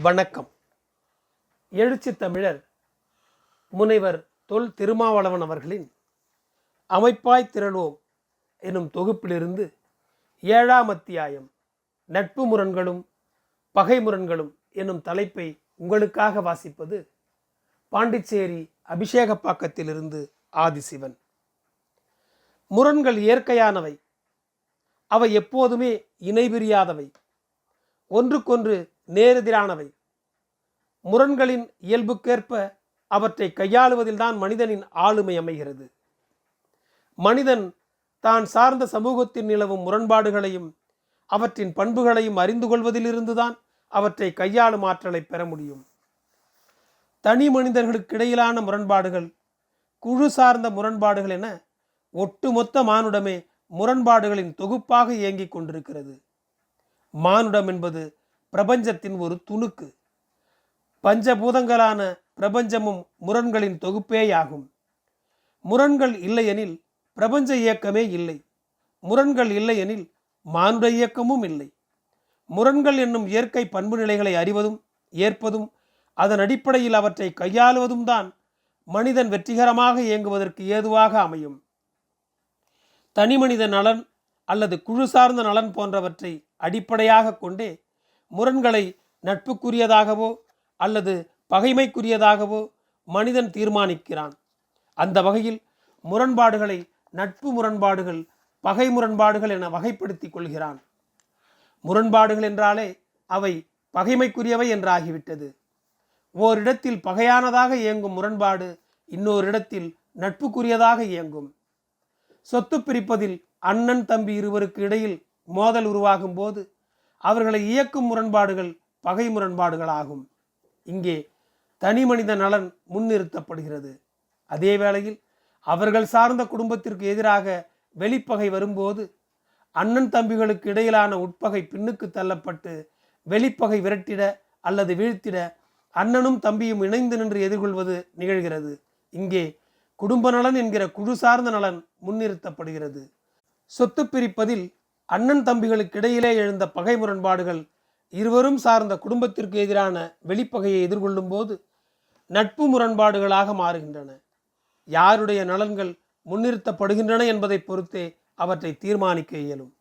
வணக்கம். எழுச்சி தமிழர் முனைவர் தொல் திருமாவளவன் அவர்களின் அமைப்பாய் திரளோம் எனும் தொகுப்பிலிருந்து ஏழாம் அத்தியாயம். நட்பு முரண்களும் பகை முரண்களும் என்னும் தலைப்பை உங்களுக்காக வாசிப்பது பாண்டிச்சேரி அபிஷேகப்பாக்கத்திலிருந்து ஆதிசிவன். முரண்கள் இயற்கையானவை. அவை எப்போதுமே இணைபிரியாதவை. ஒன்றுக்கொன்று நேரெதிரானவை. முரண்களின் இயல்புக்கேற்ப அவற்றை கையாளுவதில்தான் மனிதனின் ஆளுமை அமைகிறது. மனிதன் தான் சார்ந்த சமூகத்தில் நிலவும் முரண்பாடுகளையும் அவற்றின் பண்புகளையும் அறிந்து கொள்வதிலிருந்துதான் அவற்றை கையாளும் ஆற்றலை பெற முடியும். தனி மனிதர்களுக்கிடையிலான முரண்பாடுகள் குழு சார்ந்த முரண்பாடுகள் என ஒட்டுமொத்த மானுடமே முரண்பாடுகளின் தொகுப்பாக இயங்கிக் கொண்டிருக்கிறது. மானுடம் என்பது பிரபஞ்சத்தின் ஒரு துணுக்கு. பஞ்சபூதங்களான பிரபஞ்சமும் முரண்களின் தொகுப்பேயாகும். முரண்கள் இல்லையெனில் பிரபஞ்ச இயக்கமே இல்லை. முரண்கள் இல்லையெனில் மானுட இயக்கமும் இல்லை. முரண்கள் என்னும் இயற்கை பண்பு நிலைகளை அறிவதும் ஏற்பதும் அதன் அடிப்படையில் அவற்றை கையாளுவதும் தான் மனிதன் வெற்றிகரமாக இயங்குவதற்கு ஏதுவாக அமையும். தனிமனித நலன் அல்லது குழு சார்ந்த நலன் போன்றவற்றை அடிப்படையாக கொண்டே முரண்களை நட்புக்குரியதாகவோ அல்லது பகைமைக்குரியதாகவோ மனிதன் தீர்மானிக்கிறான். அந்த வகையில் முரண்பாடுகளை நட்பு முரண்பாடுகள் பகை முரண்பாடுகள் என வகைப்படுத்திக் கொள்கிறான். முரண்பாடுகள் என்றாலே அவை பகைமைக்குரியவை என்றாகிவிட்டது. ஓரிடத்தில் பகையானதாக இயங்கும் முரண்பாடு இன்னொரு இடத்தில் நட்புக்குரியதாக இயங்கும். சொத்து பிரிப்பதில் அண்ணன் தம்பி இருவருக்கு இடையில் மோதல் உருவாகும் போது அவர்களை இயக்கும் முரண்பாடுகள் பகை முரண்பாடுகளாகும். இங்கே தனி மனித நலன் முன்னிறுத்தப்படுகிறது. அதே வேளையில் அவர்கள் சார்ந்த குடும்பத்திற்கு எதிராக வெளிப்பகை வரும்போது அண்ணன் தம்பிகளுக்கு இடையிலான உட்பகை பின்னுக்கு தள்ளப்பட்டு வெளிப்பகை விரட்டிட அல்லது வீழ்த்திட அண்ணனும் தம்பியும் இணைந்து நின்று எதிர்கொள்வது நிகழ்கிறது. இங்கே குடும்ப நலன் என்கிற குழு சார்ந்த நலன் முன்னிறுத்தப்படுகிறது. சொத்து பிரிப்பதில் அண்ணன் தம்பிகளுக்கு இடையிலே எழுந்த பகை முரண்பாடுகள் இருவரும் சார்ந்த குடும்பத்திற்கு எதிரான வெளிப்பகையை எதிர்கொள்ளும் போது நட்பு முரண்பாடுகளாக மாறுகின்றன. யாருடைய நலன்கள் முன்னிறுத்தப்படுகின்றன என்பதை பொறுத்தே அவற்றை தீர்மானிக்க இயலும்.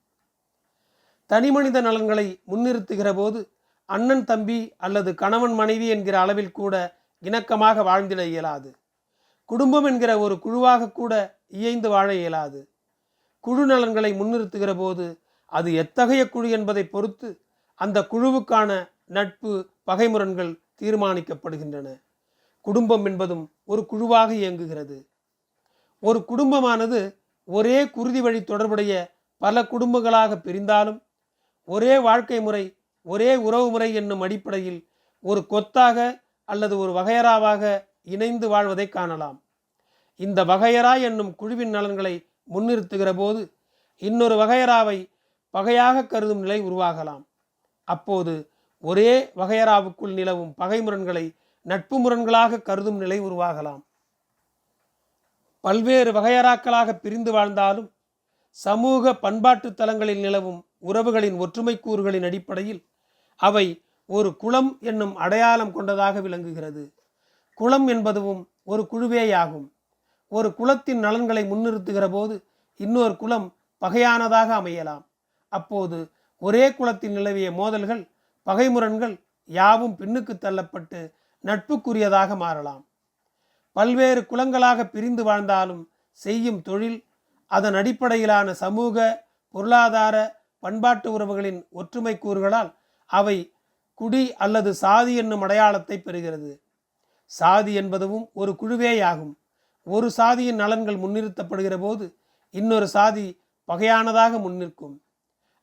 தனிமனித நலன்களை முன்னிறுத்துகிற போது அண்ணன் தம்பி அல்லது கணவன் மனைவி என்கிற அளவில் கூட இணக்கமாக வாழ்ந்திட இயலாது. குடும்பம் என்கிற ஒரு குழுவாக கூட இயைந்து வாழ இயலாது. குழு நலன்களை முன்னிறுத்துகிற போது அது எத்தகைய குழு என்பதை பொறுத்து அந்த குழுவுக்கான நட்பு பகைமுரண்கள் தீர்மானிக்கப்படுகின்றன. குடும்பம் என்பதும் ஒரு குழுவாக இயங்குகிறது. ஒரு குடும்பமானது ஒரே குருதி வழி தொடர்புடைய பல குடும்பங்களாக பிரிந்தாலும் ஒரே வாழ்க்கை முறை ஒரே உறவு முறை என்னும் அடிப்படையில் ஒரு கொத்தாக அல்லது ஒரு வகையராவாக இணைந்து வாழ்வதை காணலாம். இந்த வகையரா என்னும் குழுவின் நலன்களை முன்னிறுத்துகிற போது இன்னொரு வகையறாவை பகையாக கருதும் நிலை உருவாகலாம். அப்போது ஒரே வகையறாவுக்குள் நிலவும் பகை முரண்களை நட்பு முரண்களாக கருதும் நிலை உருவாகலாம். பல்வேறு வகையராக்களாக பிரிந்து வாழ்ந்தாலும் சமூக பண்பாட்டு தலங்களில் நிலவும் உறவுகளின் ஒற்றுமை கூறுகளின் அடிப்படையில் அவை ஒரு குளம் என்னும் அடையாளம் கொண்டதாக விளங்குகிறது. குளம் என்பதுவும் ஒரு குழுவேயாகும். ஒரு குலத்தின் நலன்களை முன்னிறுத்துகிற போது இன்னொரு குலம் பகையானதாக அமையலாம். அப்போது ஒரே குலத்தில் நிலவிய மோதல்கள் பகைமுரண்கள் யாவும் பின்னுக்கு தள்ளப்பட்டு நட்புக்குரியதாக மாறலாம். பல்வேறு குலங்களாக பிரிந்து வாழ்ந்தாலும் செய்யும் தொழில் அதன் அடிப்படையிலான சமூக பொருளாதார பண்பாட்டு உறவுகளின் ஒற்றுமை கூறுகளால் அவை குடி அல்லது சாதி என்னும் அடையாளத்தை பெறுகிறது. சாதி என்பதுவும் ஒரு குழுவேயாகும். ஒரு சாதியின் நலன்கள் முன்னிறுத்தப்படுகிற போது இன்னொரு சாதி பகையானதாக முன்னிற்கும்.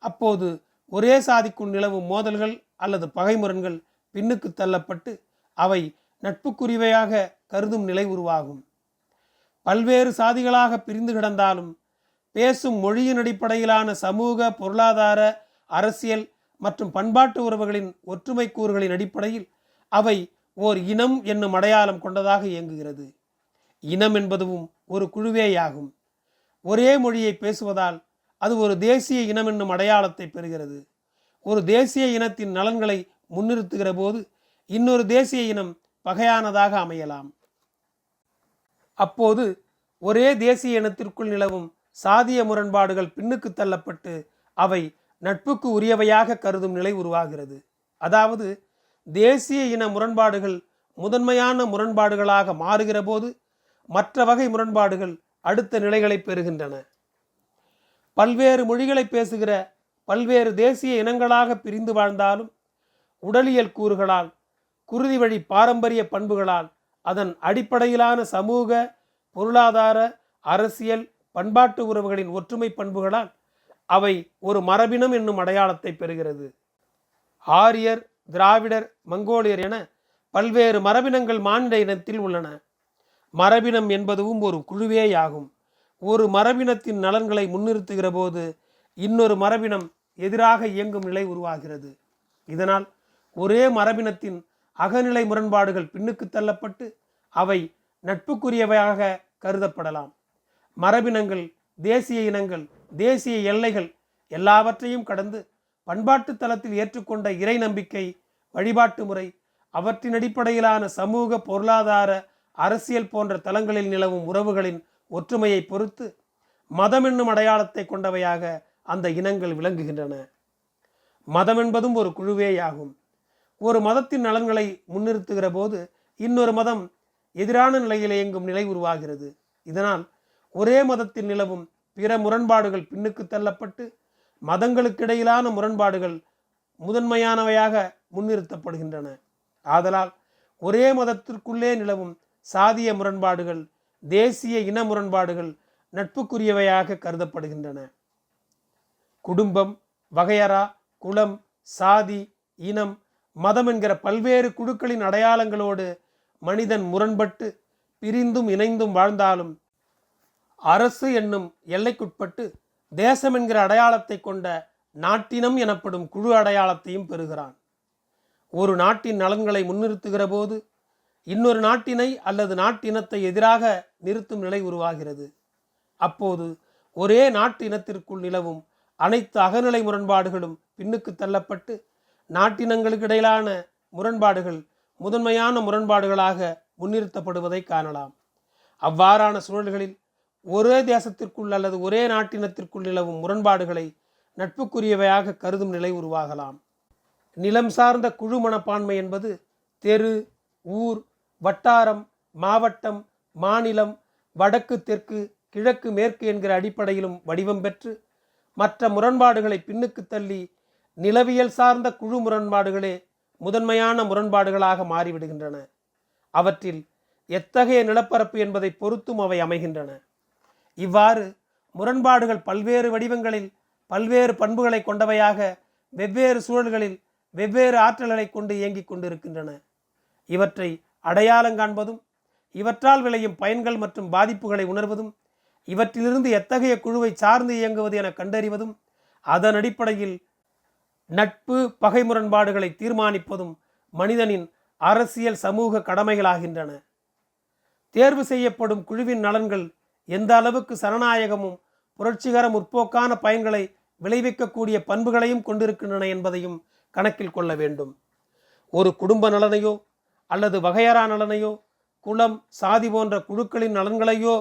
அப்போது ஒரே சாதிக்குள் நிலவும் மோதல்கள் அல்லது பகைமுரண்கள் பின்னுக்கு தள்ளப்பட்டு அவை நட்புக்குரிவையாக கருதும் நிலை உருவாகும். பல்வேறு சாதிகளாக பிரிந்து கிடந்தாலும் பேசும் மொழியின் அடிப்படையிலான சமூக பொருளாதார அரசியல் மற்றும் பண்பாட்டு உறவுகளின் ஒற்றுமை கூறுகளின் அடிப்படையில் அவை ஓர் இனம் என்னும் அடையாளம் கொண்டதாக இயங்குகிறது. இனம் என்பதுவும் ஒரு குழுவேயாகும். ஒரே மொழியை பேசுவதால் அது ஒரு தேசிய இனம் என்னும் அடையாளத்தை பெறுகிறது. ஒரு தேசிய இனத்தின் நலன்களை முன்னிறுத்துகிற போது இன்னொரு தேசிய இனம் பகையானதாக அமையலாம். அப்போது ஒரே தேசிய இனத்திற்குள் நிலவும் சாதிய முரண்பாடுகள் பின்னுக்கு தள்ளப்பட்டு அவை நட்புக்கு உரியவையாக கருதும் நிலை உருவாகிறது. அதாவது தேசிய இன முரண்பாடுகள் முதன்மையான முரண்பாடுகளாக மாறுகிற போது மற்ற வகை முரண்பாடுகள் அடுத்த நிலைகளை பெறுகின்றன. பல்வேறு மொழிகளை பேசுகிற பல்வேறு தேசிய இனங்களாக பிரிந்து வாழ்ந்தாலும் உடலியல் கூறுகளால் குருதி வழி பாரம்பரிய பண்புகளால் அதன் அடிப்படையிலான சமூக பொருளாதார அரசியல் பண்பாட்டு உறவுகளின் ஒற்றுமை பண்புகளால் அவை ஒரு மரபினம் என்னும் அடையாளத்தை பெறுகிறது. ஆரியர் திராவிடர் மங்கோலியர் என பல்வேறு மரபினங்கள் மானிட இனத்தில் உள்ளன. மரபினம் என்பதுவும் ஒரு குழுவேயாகும். ஒரு மரபினத்தின் நலன்களை முன்னிறுத்துகிற போது இன்னொரு மரபினம் எதிராக இயங்கும் நிலை உருவாகிறது. இதனால் ஒரே மரபினத்தின் அகநிலை முரண்பாடுகள் பின்னுக்கு தள்ளப்பட்டு அவை நட்புக்குரியவையாக கருதப்படலாம். மரபினங்கள் தேசிய இனங்கள் தேசிய எல்லைகள் எல்லாவற்றையும் கடந்து பண்பாட்டு தளத்தில் ஏற்றுக்கொண்ட இறை நம்பிக்கை வழிபாட்டு முறை அவற்றின் அடிப்படையிலான சமூக பொருளாதார அரசியல் போன்ற தளங்களில் நிலவும் உறவுகளின் ஒற்றுமையை பொறுத்து மதம் என்னும் அடையாளத்தை கொண்டவையாக அந்த இனங்கள் விளங்குகின்றன. மதம் என்பதும் ஒரு குழுவேயாகும். ஒரு மதத்தின் நலன்களை முன்னிறுத்துகிற போது இன்னொரு மதம் எதிரான நிலையில் இயங்கும் நிலை உருவாகிறது. இதனால் ஒரே மதத்தில் நிலவும் பிற முரண்பாடுகள் பின்னுக்கு தள்ளப்பட்டு மதங்களுக்கிடையிலான முரண்பாடுகள் முதன்மையானவையாக முன்னிறுத்தப்படுகின்றன. ஆதலால் ஒரே மதத்திற்குள்ளே நிலவும் சாதிய முரண்பாடுகள் தேசிய இன முரண்பாடுகள் நட்புக்குரியவையாக கருதப்படுகின்றன. குடும்பம் வகையறா குலம் சாதி இனம் மதம் என்கிற பல்வேறு குழுக்களின் அடையாளங்களோடு மனிதன் முரண்பட்டு பிரிந்தும் இணைந்தும் வாழ்ந்தாலும் அரசு என்னும் எல்லைக்குட்பட்டு தேசம் என்கிற அடையாளத்தை கொண்ட நாட்டினம் எனப்படும் குழு அடையாளத்தையும் பெறுகிறான். ஒரு நாட்டின் நலன்களை முன்னிறுத்துகிற போது இன்னொரு நாட்டினை அல்லது நாட்டினத்தை எதிராக நிறுத்தும் நிலை உருவாகிறது. அப்போது ஒரே நாட்டினத்திற்குள் நிலவும் அனைத்து அகநிலை முரண்பாடுகளும் பின்னுக்கு தள்ளப்பட்டு நாட்டினங்களுக்கு இடையிலான முரண்பாடுகள் முதன்மையான முரண்பாடுகளாக முன்னிறுத்தப்படுவதை காணலாம். அவ்வாறான சூழல்களில் ஒரே தேசத்திற்குள் அல்லது ஒரே நாட்டினத்திற்குள் நிலவும் முரண்பாடுகளை நட்புக்குரியவையாக கருதும் நிலை உருவாகலாம். நிலம் சார்ந்த குழு மனப்பான்மை என்பது தெரு ஊர் வட்டாரம் மாவட்டம் மாநிலம் வடக்கு தெற்கு கிழக்கு மேற்கு என்கிற அடிப்படையிலும் வடிவம் பெற்று மற்ற முரண்பாடுகளை பின்னுக்கு தள்ளி நிலவியல் சார்ந்த குழு முரண்பாடுகளே முதன்மையான முரண்பாடுகளாக மாறிவிடுகின்றன. அவற்றில் எத்தகைய நிலப்பரப்பு என்பதை பொறுத்தும் அவை அமைகின்றன. இவ்வாறு முரண்பாடுகள் பல்வேறு வடிவங்களில் பல்வேறு பண்புகளை கொண்டவையாக வெவ்வேறு சூழல்களில் வெவ்வேறு ஆற்றல்களை கொண்டு இயங்கிக் கொண்டிருக்கின்றன. இவற்றை அடையாளம் காண்பதும் இவற்றால் விளையும் பயன்கள் மற்றும் பாதிப்புகளை உணர்வதும் இவற்றிலிருந்து எத்தகைய குழுவை சார்ந்து இயங்குவது என கண்டறிவதும் அதன் அடிப்படையில் நட்பு பகை முரண்பாடுகளை தீர்மானிப்பதும் மனிதனின் அரசியல் சமூக கடமைகளாகின்றன. தேர்வு செய்யப்படும் குழுவின் நலன்கள் எந்த அளவுக்கு சரணாயகமும் புரட்சிகர முற்போக்கான பயன்களை விளைவிக்கக்கூடிய பண்புகளையும் கொண்டிருக்கின்றன என்பதையும் கணக்கில் கொள்ள வேண்டும். ஒரு குடும்ப நலனையோ அல்லது வகையறா நலனையோ குலம் சாதி போன்ற குழுக்களின் நலன்களையோ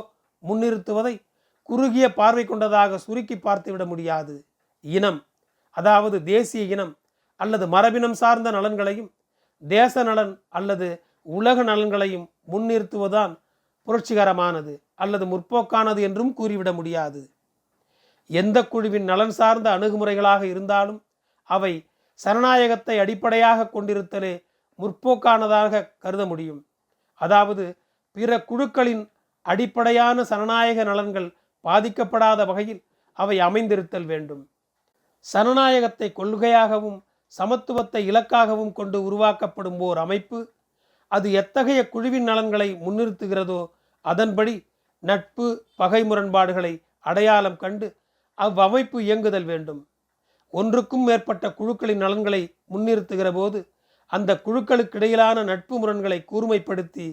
முன்னிறுத்துவதை குறுகிய பார்வை கொண்டதாக சுருக்கி பார்த்துவிட முடியாது. இனம் அதாவது தேசிய இனம் அல்லது மரபினம் சார்ந்த நலன்களையும் தேச நலன் அல்லது உலக நலன்களையும் முன்னிறுத்துவதுதான் புரட்சிகரமானது அல்லது முற்போக்கானது என்றும் கூறிவிட முடியாது. எந்த குழுவின் நலன் சார்ந்த அணுகுமுறைகளாக இருந்தாலும் அவை சனநாயகத்தை அடிப்படையாக கொண்டிருத்தலே முற்போக்கானதாக கருத முடியும். அதாவது பிற குழுக்களின் அடிப்படையான சனநாயக நலன்கள் பாதிக்கப்படாத வகையில் அவை அமைந்திருத்தல் வேண்டும். சனநாயகத்தை கொள்கையாகவும் சமத்துவத்தை இலக்காகவும் கொண்டு உருவாக்கப்படும் ஓர் அமைப்பு அது எத்தகைய குழுவின் நலன்களை முன்னிறுத்துகிறதோ அதன்படி நட்பு பகை முரண்பாடுகளை அடையாளம் கண்டு அவ்வமைப்பு இயங்குதல் வேண்டும். ஒன்றுக்கும் மேற்பட்ட குழுக்களின் நலன்களை முன்னிறுத்துகிற போது அந்த குழுக்களுக்கு இடையிலான நட்பு முரண்களை கூர்மைப்படுத்தி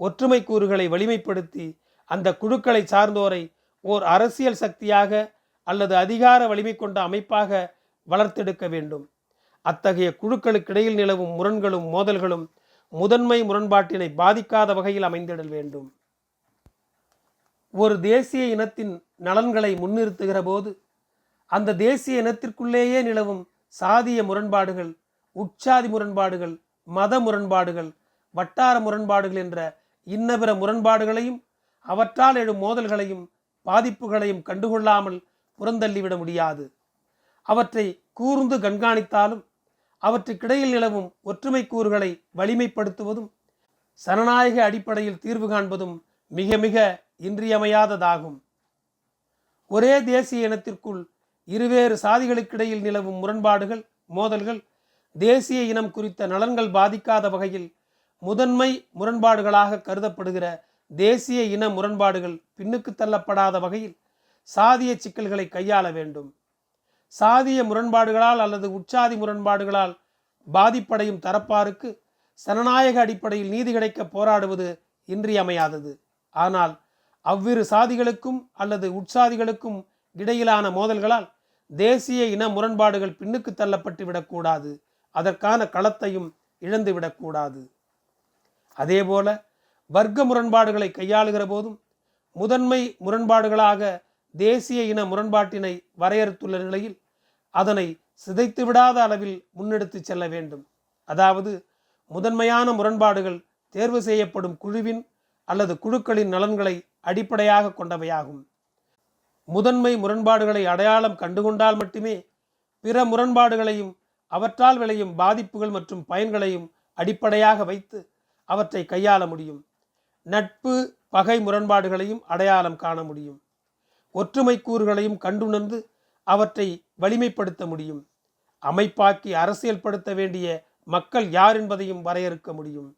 ஒற்றுமை கூறுகளை வலிமைப்படுத்தி அந்த குழுக்களை சார்ந்தோரை ஓர் அரசியல் சக்தியாக அல்லது அதிகார வலிமை கொண்ட அமைப்பாக வளர்த்தெடுக்க வேண்டும். அத்தகைய குழுக்களுக்கிடையில் நிலவும் முரண்களும் மோதல்களும் முதன்மை முரண்பாட்டினை பாதிக்காத வகையில் அமைந்திடல் வேண்டும். ஒரு தேசிய இனத்தின் நலன்களை முன்னிறுத்துகிற போது அந்த தேசிய இனத்திற்குள்ளேயே நிலவும் சாதிய முரண்பாடுகள் உட்சாதி முரண்பாடுகள் மத முரண்பாடுகள் வட்டார முரண்பாடுகள் என்ற இன்னபிற முரண்பாடுகளையும் அவற்றால் எழும் மோதல்களையும் பாதிப்புகளையும் கண்டுகொள்ளாமல் புறந்தள்ளிவிட முடியாது. அவற்றை கூர்ந்து கண்காணித்தாலும் அவற்றுக்கிடையில் நிலவும் ஒற்றுமை கூறுகளை வலிமைப்படுத்துவதும் சனநாயக அடிப்படையில் தீர்வு காண்பதும் மிக மிக இன்றியமையாததாகும். ஒரே தேசிய இனத்திற்குள் இருவேறு சாதிகளுக்கிடையில் நிலவும் முரண்பாடுகள் மோதல்கள் தேசிய இனம் குறித்த நலன்கள் பாதிக்காத வகையில் முதன்மை முரண்பாடுகளாக கருதப்படுகிற தேசிய இன முரண்பாடுகள் பின்னுக்கு தள்ளப்படாத வகையில் சாதிய சிக்கல்களை கையாள வேண்டும். சாதிய முரண்பாடுகளால் அல்லது உட்சாதி முரண்பாடுகளால் பாதிப்படையும் தரப்பாருக்கு சனநாயக அடிப்படையில் நீதி கிடைக்க போராடுவது இன்றியமையாதது. ஆனால் அவ்விரு சாதிகளுக்கும் அல்லது உட்சாதிகளுக்கும் இடையிலான மோதல்களால் தேசிய இன முரண்பாடுகள் பின்னுக்கு தள்ளப்பட்டு விடக்கூடாது. அதற்கான களத்தையும் இழந்துவிடக்கூடாது அதேபோல வர்க்க முரண்பாடுகளை கையாளுகிற போதும் முதன்மை முரண்பாடுகளாக தேசிய இன முரண்பாட்டினை வரையறுத்துள்ள நிலையில் அதனை சிதைத்து விடாத அளவில் முன்னெடுத்து செல்ல வேண்டும். அதாவது முதன்மையான முரண்பாடுகள் தேர்வு செய்யப்படும் குழுவின் அல்லது குழுக்களின் நலன்களை அடிப்படையாக கொண்டவையாகும். முதன்மை முரண்பாடுகளை அடையாளம் கண்டுகொண்டால் மட்டுமே பிற முரண்பாடுகளையும் அவற்றால் விளையும் பாதிப்புகள் மற்றும் பயன்களையும் அடிப்படையாக வைத்து அவற்றை கையாள முடியும். நட்பு பகை முரண்பாடுகளையும் அடையாளம் காண முடியும். ஒற்றுமை கூறுகளையும் கண்டுணர்ந்து அவற்றை வலிமைப்படுத்த முடியும். அமைப்பாக்கி அரசியல்படுத்த வேண்டிய மக்கள் யார் என்பதையும் வரையறுக்க முடியும்.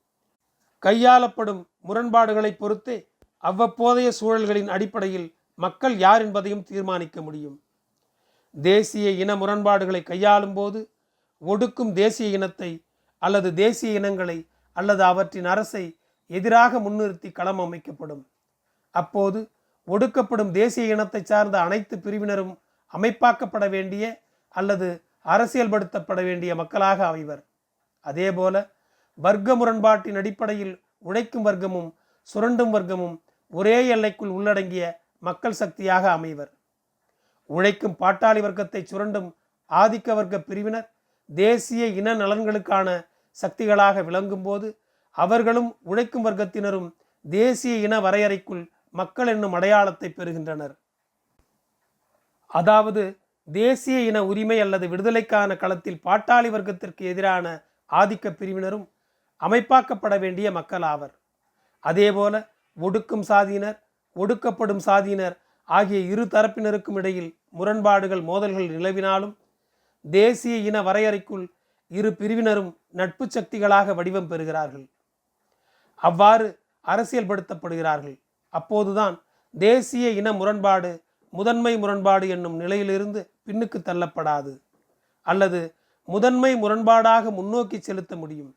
கையாளப்படும் முரண்பாடுகளை பொறுத்தே அவ்வப்போதைய சூழல்களின் அடிப்படையில் மக்கள் யார் என்பதையும் தீர்மானிக்க முடியும். தேசிய இன முரண்பாடுகளை கையாளும் போது ஒடுக்கும் தேசிய இனத்தை அல்லது தேசிய இனங்களை அல்லது அவற்றின் அரசை எதிராக முன்னிறுத்தி களம் அமைக்கப்படும். அப்போது ஒடுக்கப்படும் தேசிய இனத்தை சார்ந்த அனைத்து பிரிவினரும் அமைப்பாக்கப்பட வேண்டிய அல்லது அரசியல்படுத்தப்பட வேண்டிய மக்களாக அமைவர் அதேபோல வர்க்க முரண்பாட்டின் அடிப்படையில் உழைக்கும் வர்க்கமும் சுரண்டும் வர்க்கமும் ஒரே எல்லைக்குள் உள்ளடங்கிய மக்கள் சக்தியாக அமைவர். உழைக்கும் பாட்டாளி வர்க்கத்தை சுரண்டும் ஆதிக்க வர்க்க பிரிவினர் தேசிய இன நலன்களுக்கான சக்திகளாக விளங்கும் போது அவர்களும் உழைக்கும் வர்க்கத்தினரும் தேசிய இன வரையறைக்குள் மக்கள் என்னும் அடையாளத்தை பெறுகின்றனர். அதாவது தேசிய இன உரிமை அல்லது விடுதலைக்கான களத்தில் பாட்டாளி வர்க்கத்திற்கு எதிரான ஆதிக்க பிரிவினரும் அமைப்பாக்கப்பட வேண்டிய மக்கள் ஆவர். அதேபோல ஒடுக்கும் சாதியினர் ஒடுக்கப்படும் சாதியினர் ஆகிய இரு தரப்பினருக்கும் இடையில் முரண்பாடுகள் மோதல்கள் நிலவினாலும் தேசிய இன வரையறைக்குள் இரு பிரிவினரும் நட்பு சக்திகளாக வடிவம் பெறுகிறார்கள். அவ்வாறு அரசியல்படுத்தப்படுகிறார்கள். அப்போதுதான் தேசிய இன முரண்பாடு முதன்மை முரண்பாடு என்னும் நிலையிலிருந்து பின்னுக்கு தள்ளப்படாது. அல்லது முதன்மை முரண்பாடாக முன்னோக்கி செலுத்த முடியும்.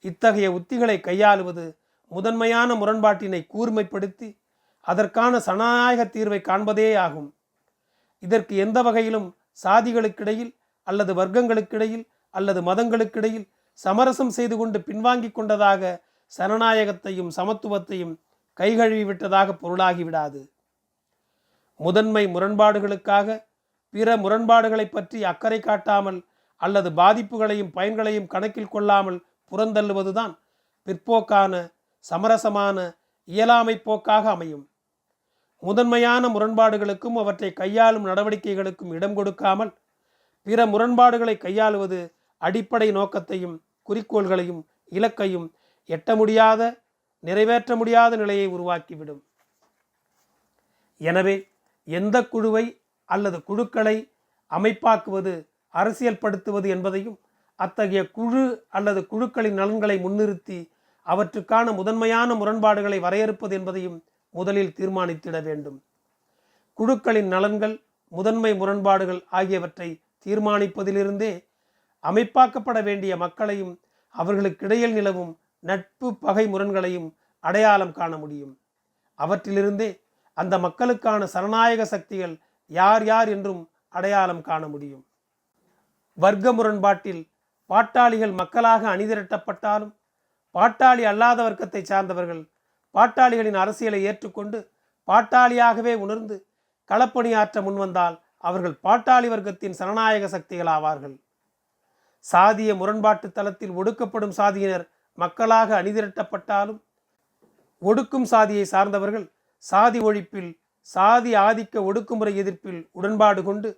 இத்தகைய உத்திகளை கையாளுவது முதன்மையான முரண்பாட்டினை கூர்மைப்படுத்தி அதற்கான சனநாயக தீர்வை காண்பதே ஆகும் இதற்கு எந்த வகையிலும் சாதிகளுக்கிடையில் அல்லது வர்க்கங்களுக்கிடையில் அல்லது மதங்களுக்கிடையில் சமரசம் செய்து கொண்டு பின்வாங்கிக் கொண்டதாக சனநாயகத்தையும் சமத்துவத்தையும் கைகழுவி விட்டதாக பொருளாகிவிடாது. முதன்மை முரண்பாடுகளுக்காக பிற முரண்பாடுகளை பற்றி அக்கறை காட்டாமல் அல்லது பாதிப்புகளையும் பயன்களையும் கணக்கில் கொள்ளாமல் புறந்தள்ளுவதுதான் பிற்போக்கான சமரசமான இயலாமை போக்காக அமையும். முதன்மையான முரண்பாடுகளுக்கும் அவற்றை கையாளும் நடவடிக்கைகளுக்கும் இடம் கொடுக்காமல் பிற முரண்பாடுகளை கையாளுவது அடிப்படை நோக்கத்தையும் குறிக்கோள்களையும் இலக்கையும் எட்ட முடியாத நிறைவேற்ற முடியாத நிலையை உருவாக்கிவிடும். எனவே எந்த குழுவை அல்லது குழுக்களை அமைப்பாக்குவது அரசியல்படுத்துவது என்பதையும் அத்தகைய குழு அல்லது குழுக்களின் நலன்களை முன்னிறுத்தி அவற்றுக்கான முதன்மையான முரண்பாடுகளை வரையறுப்பது என்பதையும் முதலில் தீர்மானித்திட வேண்டும். குழுக்களின் நலன்கள் முதன்மை முரண்பாடுகள் ஆகியவற்றை தீர்மானிப்பதிலிருந்தே அமைப்பாக்கப்பட வேண்டிய மக்களையும் அவர்களுக்கிடையில் நிலவும் நட்பு பகை முரண்களையும் அடையாளம் காண முடியும். அவற்றிலிருந்தே அந்த மக்களுக்கான சரணாயக சக்திகள் யார் யார் என்றும் அடையாளம் காண முடியும். வர்க்க முரண்பாட்டில் பாட்டாளிகள் மக்களாக அணிதிரட்டப்பட்டாலும் பாட்டாளி அல்லாத வர்க்கத்தை சார்ந்தவர்கள் பாட்டாளிகளின் அரசியலை ஏற்றுக்கொண்டு பாட்டாளியாகவே உணர்ந்து களப்பணியாற்ற முன்வந்தால் அவர்கள் பாட்டாளி வர்க்கத்தின் சனநாயக சக்திகள் ஆவார்கள். சாதிய முரண்பாட்டு தளத்தில் ஒடுக்கப்படும் சாதியினர் மக்களாக அணிதிரட்டப்பட்டாலும் ஒடுக்கும் சாதியை சார்ந்தவர்கள் சாதி ஒழிப்பில் சாதி ஆதிக்க ஒடுக்குமுறை எதிர்ப்பில் உடன்பாடு கொண்டு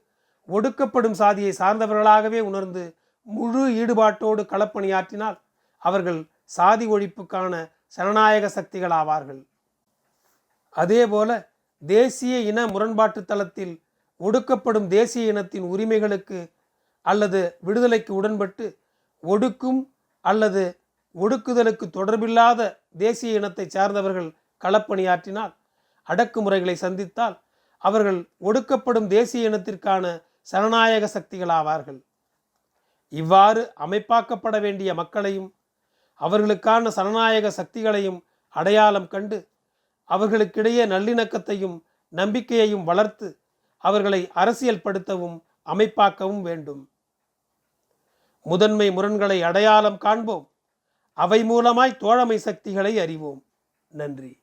ஒடுக்கப்படும் சாதியை சார்ந்தவர்களாகவே உணர்ந்து முழு ஈடுபாட்டோடு களப்பணியாற்றினால் அவர்கள் சாதி ஒழிப்புக்கான சனநாயக சக்திகள் ஆவார்கள். அதேபோல தேசிய இன முரண்பாட்டு தளத்தில் ஒடுக்கப்படும் தேசிய இனத்தின் உரிமைகளுக்கு அல்லது விடுதலைக்கு உடன்பட்டு ஒடுக்கும் அல்லது ஒடுக்குதலுக்கு தொடர்பில்லாத தேசிய இனத்தை சார்ந்தவர்கள் களப்பணியாற்றினால் அடக்குமுறைகளை சந்தித்தால் அவர்கள் ஒடுக்கப்படும் தேசிய இனத்திற்கான சனநாயக சக்திகளாவார்கள். இவ்வாறு அமைப்பாக்கப்பட வேண்டிய மக்களையும் அவர்களுக்கான சனநாயக சக்திகளையும் அடையாளம் கண்டு அவர்களுக்கிடையே நல்லிணக்கத்தையும் நம்பிக்கையையும் வளர்த்து அவர்களை அரசியல்படுத்தவும் அமைப்பாக்கவும் வேண்டும். முதன்மை முரண்களை அடையாளம் காண்போம். அவை மூலமாய் தோழமை சக்திகளை அறிவோம். நன்றி.